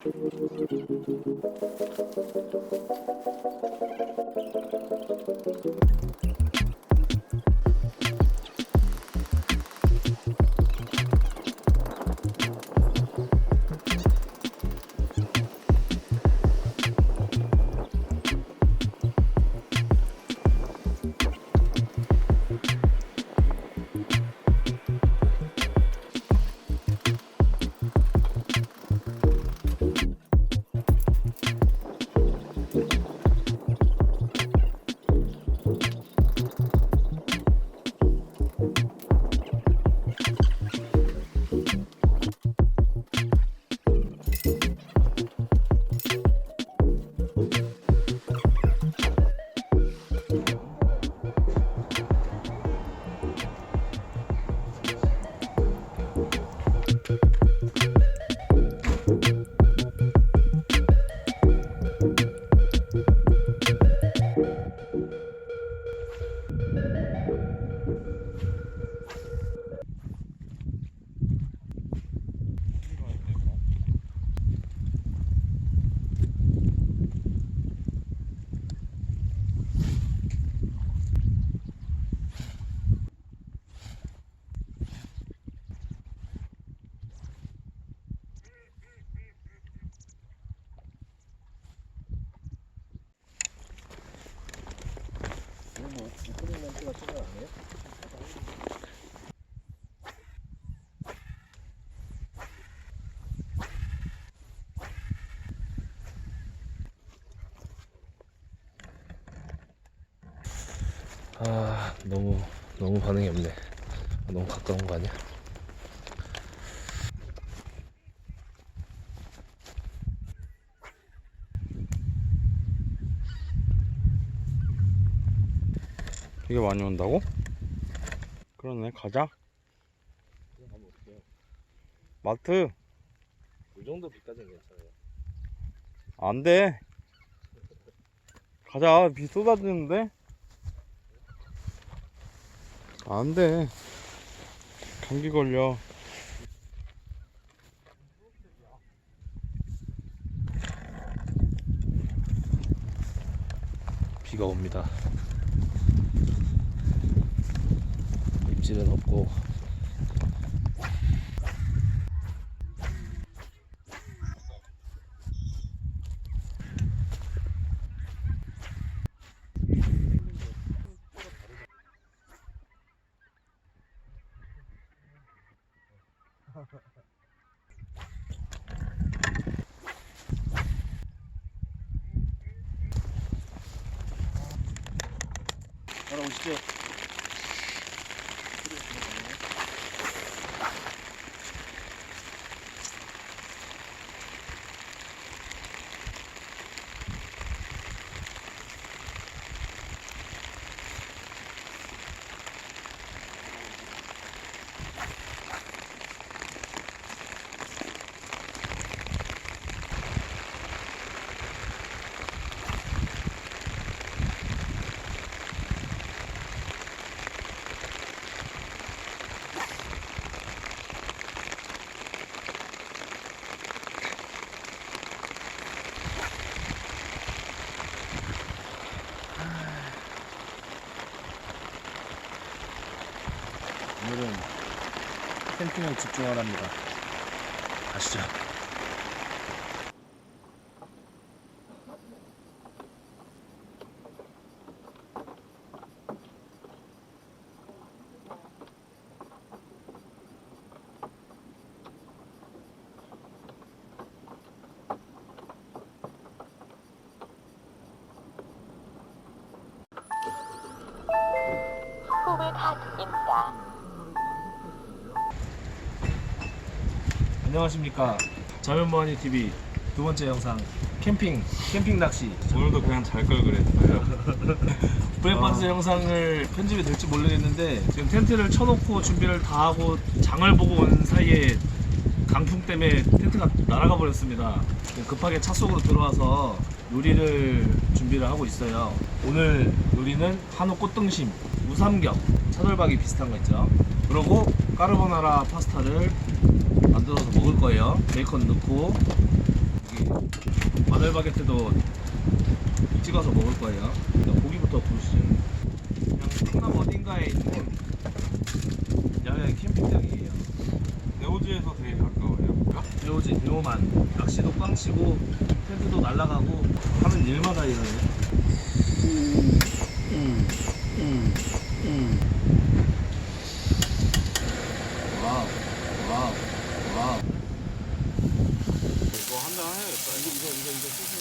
Thank you. 아 너무 너무 반응이 없네. 너무 가까운 거 아니야? 이게 많이 온다고? 그러네 가자. 마트? 이 정도 비까지는 괜찮아요. 안돼. 가자. 비 쏟아지는데 안 돼. 감기 걸려. 비가 옵니다. 입질은 없고 오시죠 오늘은 캠핑에 집중하랍니다. 가시죠 안녕하십니까. 자연모하니 TV 두 번째 영상 캠핑 캠핑 낚시. 오늘도 그냥 잘 걸 그랬어요. 브레이크박스 영상을 편집이 될지 모르겠는데 지금 텐트를 쳐놓고 준비를 다 하고 장을 보고 온 사이에 강풍 때문에 텐트가 날아가 버렸습니다. 급하게 차 속으로 들어와서 요리를 준비를 하고 있어요. 오늘 요리는 한우 꽃등심 우삼겹 차돌박이 비슷한 거 있죠. 그리고 까르보나라 파스타를 만들어서 먹을 거예요 베이컨 넣고 이게 마늘 바게트도 찍어서 먹을 거예요. 일단 고기부터 보시죠. 그냥 충남 어딘가에 있는 야외 캠핑장이에요. 네오즈에서 되게 가까워요. 배우지 배우만 낚시도 꽝 치고 텐트도 날라가고 하는 일마다 이러네. 와우 와우 와우. 이거 한잔 해야겠다. 이거 이거 이거 이거 소주.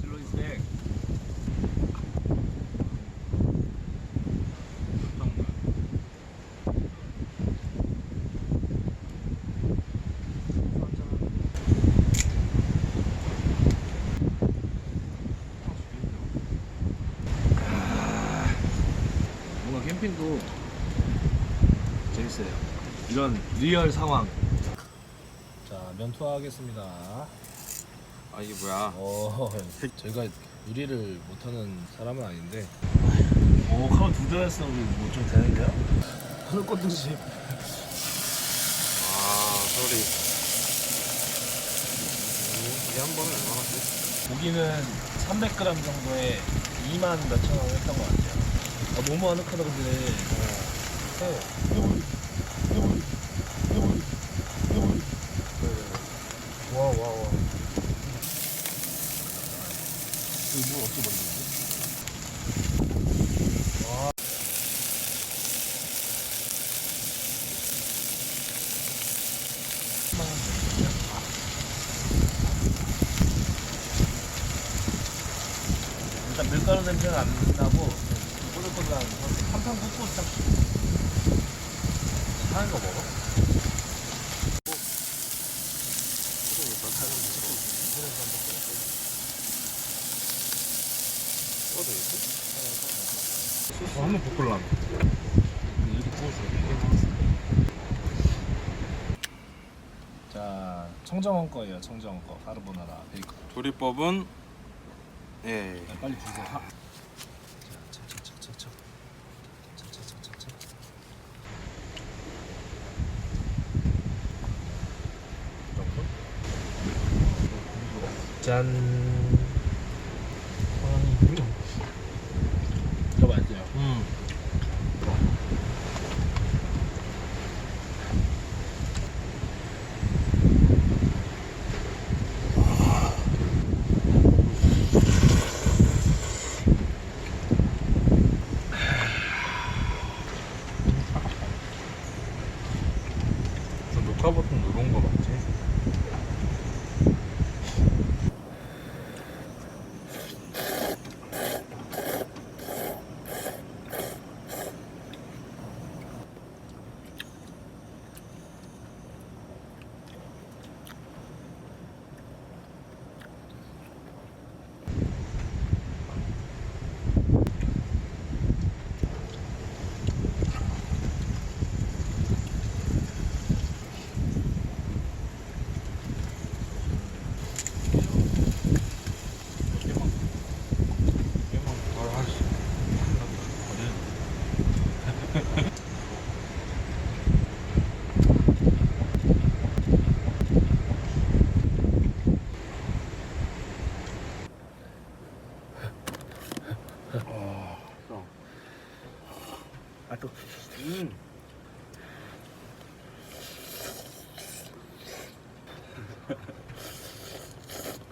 슬로이스백. 뭔가 캠핑도 재밌어요. 이런 리얼 상황. 자, 면투하겠습니다. 아 이게 뭐야? 어, 저희가 요리를 못하는 사람은 아닌데. 오, 카운 두 대였어. 우리 뭐 좀 되는데요? 하늘 꽃등심. 아 소리. 이게 한 번에 얼마나지? 고기는 300g 정도에 2만 몇천 원 했던 것 같아요. 아, 너무 아늑하다 근데. 와, 와, 와. 이거 물 어떻게 버리는 거지? 일단 밀가루 냄새는 안 나고 꼬들꼬들한 한판 굽고 딱 하는 거 먹어? 어, 한번 볶을라. 자 청정원 거예요 청정원 거 카르보나라 베이컨 조리법은 예. 야, 빨리 주세요 하. 자? 짠 더 맛있어요 음. 저 녹화 버튼 누른 거 맞지? 아씨. 아 또 음.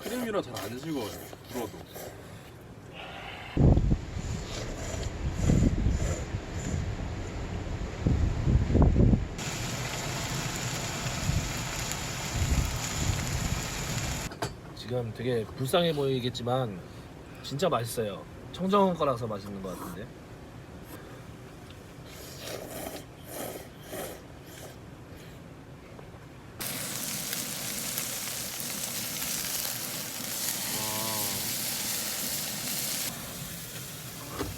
크림이라 잘 안 식어요. 불어도. 지금 되게 불쌍해 보이겠지만 진짜 맛있어요. 청정원 거라서 맛있는 것 같은데.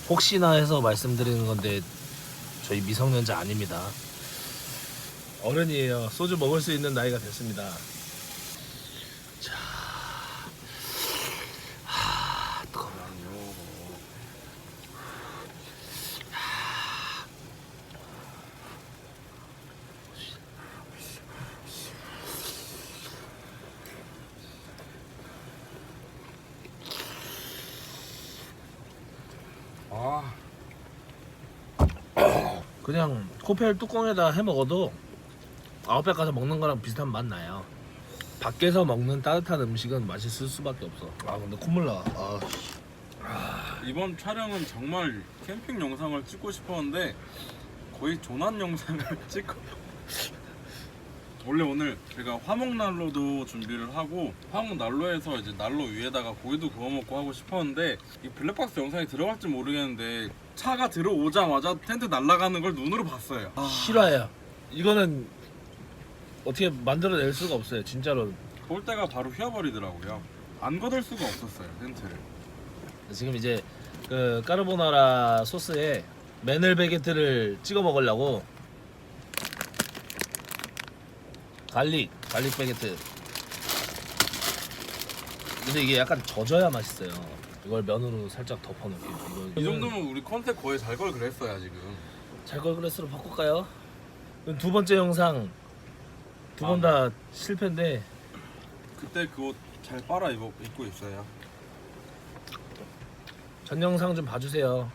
혹시나 해서 말씀드리는 건데 저희 미성년자 아닙니다. 어른이에요. 소주 먹을 수 있는 나이가 됐습니다. 자, 하, 뜨거워. 아니요. 아 그냥 코펠 뚜껑에다 해 먹어도 아웃백 가서 먹는 거랑 비슷한 맛 나요. 밖에서 먹는 따뜻한 음식은 맛있을 수밖에 없어. 아 근데 콧물 나. 아, 이번 촬영은 정말 캠핑 영상을 찍고 싶었는데 거의 조난 영상을 찍고 원래 오늘 제가 화목난로도 준비를 하고 화목난로에서 이제 난로 위에다가 고기도 구워 먹고 하고 싶었는데 이 블랙박스 영상이 들어갈지 모르겠는데 차가 들어오자마자 텐트 날아가는 걸 눈으로 봤어요. 아, 실화예요. 이거는 어떻게 만들어낼 수가 없어요. 진짜로. 볼 때가 바로 휘어버리더라고요. 안 걷을 수가 없었어요 텐트를. 지금 이제 그 까르보나라 소스에 메늘 베게트를 찍어 먹으려고 갈릭 갈릭 베게트 근데 이게 약간 젖어야 맛있어요 이걸 면으로 살짝 덮어놓고 이거 이 정도면 우리 컨셉 거의 잘 걸 그랬어야 지금. 잘걸그레스로 바꿀까요? 두 번째 영상 두 번 다 실패인데 그때 그옷잘 빨아 입어 입고 있어요. 전 영상 좀 봐주세요.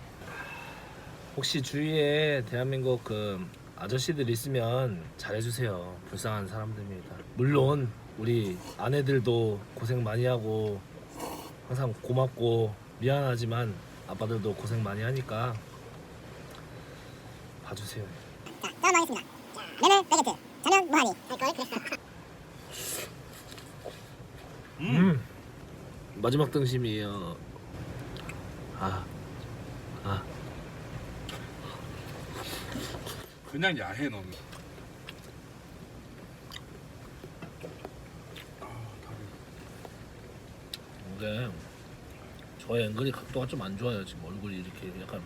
혹시 주위에 대한민국 그 아저씨들 있으면 잘해주세요. 불쌍한 사람들입니다. 물론 우리 아내들도 고생 많이 하고 항상 고맙고 미안하지만 아빠들도 고생 많이 하니까 봐주세요. 자, 다음 하겠습니다. 자, 메밀 베게트. 저는 무한히. 할걸 그랬어. 음. 마지막 등심이에요. 아, 아, 그냥 야해 너는. 아. 이게 저의 앵글이 각도가 좀 안 좋아요. 지금 얼굴이 이렇게 약간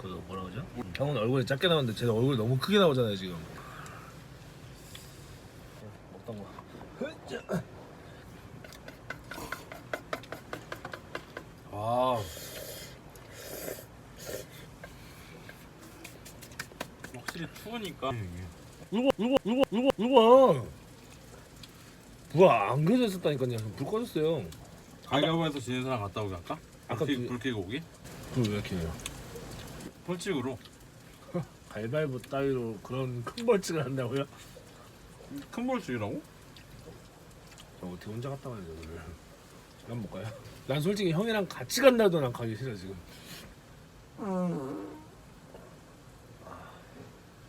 그 뭐라 그러죠? 형은 얼굴이 작게 나오는데 제 얼굴이 너무 크게 나오잖아요 지금. 먹던 거. 아. 확실히 추우니까. 이거 이거 이거 이거 이거. 뭐야 안 켜져 있었다니까요. 불 꺼졌어요. 가위바위보에서 지는 사람 갔다 오기 할까? 아까 불, 그- 키, 불 켜고 오기? 불왜 이렇게 해요? 벌칙으로. 갈발보 따위로 그런 큰 벌칙을 한다고요? 큰 벌칙이라고? 저 어떻게 혼자 갔다 와야 돼 오늘? 난못 가요. 난 솔직히 형이랑 같이 간다도 난 가기 싫어 지금.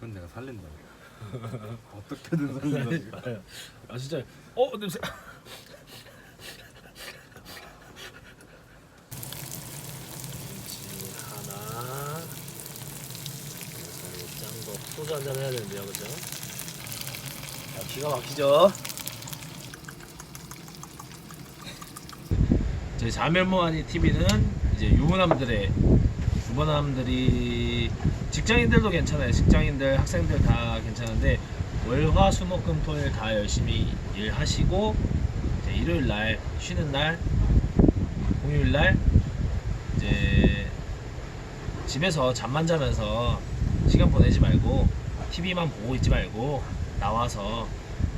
그건 내가 살린다. 어떻게든 살린다. 지금. 아 진짜 어 냄새 김치 하나 그래서 짠거 소주 한 잔 해야 되는데요 그죠? 자 기가 막히죠? 저희 자멸모아니 TV는 이제 유부남들의 유부남들이 직장인들도 괜찮아요. 직장인들, 학생들 다 괜찮은데 월화 수목금토일 다 열심히 일하시고 일요일 날 쉬는 날 공휴일 날 이제 집에서 잠만 자면서 시간 보내지 말고 TV만 보고 있지 말고 나와서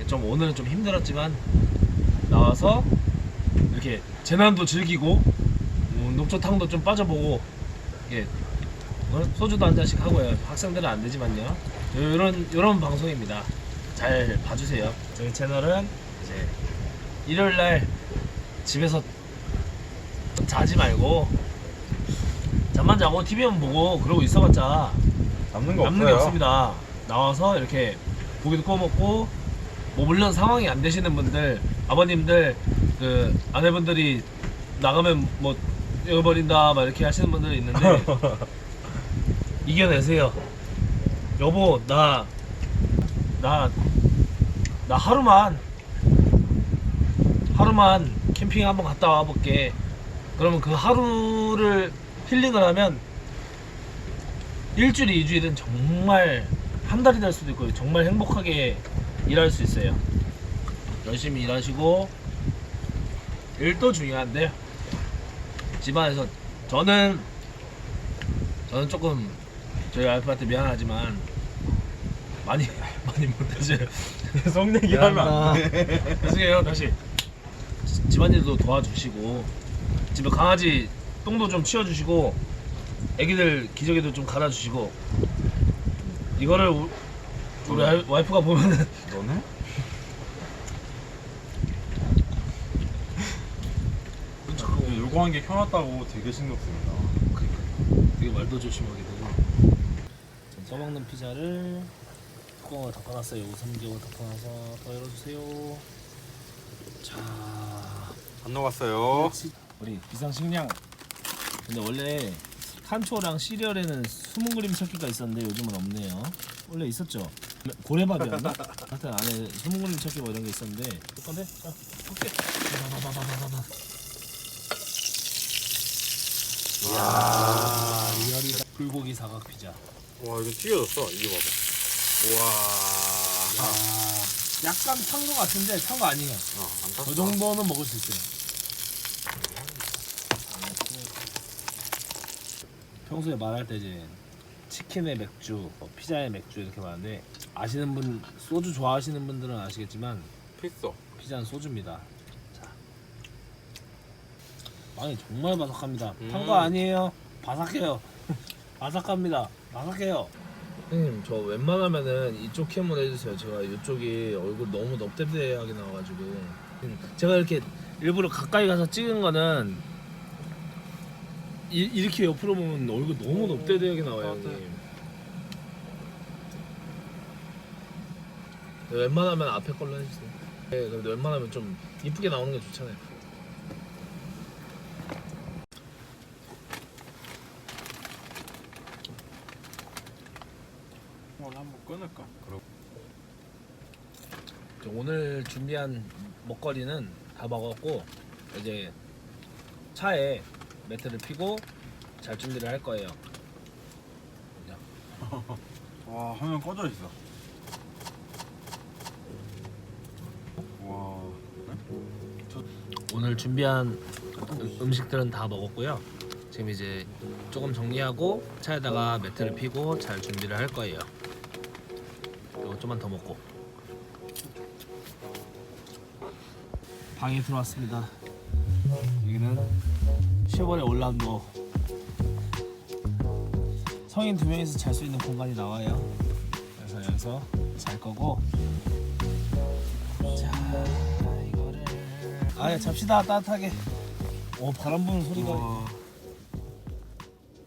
좀 오늘은 좀 힘들었지만 나와서 이렇게 재난도 즐기고 음, 녹초탕도 좀 빠져보고 이게 어? 소주도 한 잔씩 하고요. 학생들은 안 되지만요. 이런 이런 방송입니다. 잘 봐주세요. 저희 채널은 이제 일요일 날 집에서 자지 말고 잠만 자고 TV만 보고 그러고 있어봤자 남는 거 남는 게 없습니다. 나와서 이렇게 고기도 구워 먹고 뭐 물론 상황이 안 되시는 분들 아버님들 그 아내분들이 나가면 뭐 잃어버린다 막 이렇게 하시는 분들이 있는데 이겨내세요. 여보 나 나, 나 하루만 하루만 캠핑 한번 갔다 와 볼게. 그러면 그 하루를 힐링을 하면 일주일, 이주일은 정말 한 달이 될 수도 있고 정말 행복하게 일할 수 있어요. 열심히 일하시고 일도 중요한데 집안에서 저는 저는 조금 저희 와이프한테 미안하지만 많이 많이 못해줘요. 성 얘기하면 안 돼. 죄송해요 다시 집안일도 도와주시고 집에 강아지 똥도 좀 치워주시고 애기들 기저귀도 좀 갈아주시고 이거를 우- 우리 와이- 와이프가 보면은 너네? 게 켜놨다고 되게 신경 씁니다. 되게 말도 조심하게 되고. 전 써먹는 피자를 뚜껑을 덮어놨어요. 3개월 덮어놔서 더 열어주세요. 자. 안 녹았어요. 우리 비상식량. 근데 원래 칸초랑 시리얼에는 숨은 그림 찾기가 있었는데 요즘은 없네요. 원래 있었죠? 고래밥이었나? 하여튼 안에 숨은 그림 찾기 뭐 이런 게 있었는데. 볼 건데? 자 볼게 이야 리얼이다 불고기 사각 피자 와 이거 튀겨졌어. 이게 봐봐. 우와. 아, 약간 탄 거 같은데 탄 거 아니에요 어, 안 탔어. 저 정도는 먹을 수 있어요 평소에 말할 때 이제 치킨에 맥주, 뭐 피자에 맥주 이렇게 말하는데 아시는 분 소주 좋아하시는 분들은 아시겠지만 필수. 피자는 소주입니다. 자, 빵이 정말 바삭합니다. 탄거 음. 아니에요. 바삭해요. 바삭합니다. 바삭해요. 형님 저 웬만하면은 이쪽 캠을 해주세요. 제가 이쪽이 얼굴 너무 넙대대하게 나와가지고 음, 제가 이렇게 일부러 가까이 가서 찍은 거는 이, 이렇게 옆으로 보면 얼굴 너무 넙대대하게 나와요, 형님. 웬만하면 앞에 걸로 해주세요. 네, 근데 웬만하면 좀 이쁘게 나오는 게 좋잖아요. 오늘 한번 끊을까? 그럼. 오늘 준비한 먹거리는 다 먹었고 이제 차에 매트를 피고 잘 준비를 할 거예요. 와 화면 꺼져 있어. 와. 오늘 준비한 음- 음식들은 다 먹었고요. 지금 이제 조금 정리하고 차에다가 매트를 피고 잘 준비를 할 거예요. 그리고 좀만 더 먹고. 방에 들어왔습니다. 여기는 쉐보레 올란도. 성인 두 명이서 잘 수 있는 공간이 나와요. 그래서 여기서 잘 거고. 자, 이거를. 아예 잡시다 따뜻하게. 오 바람 부는 소리가. 와.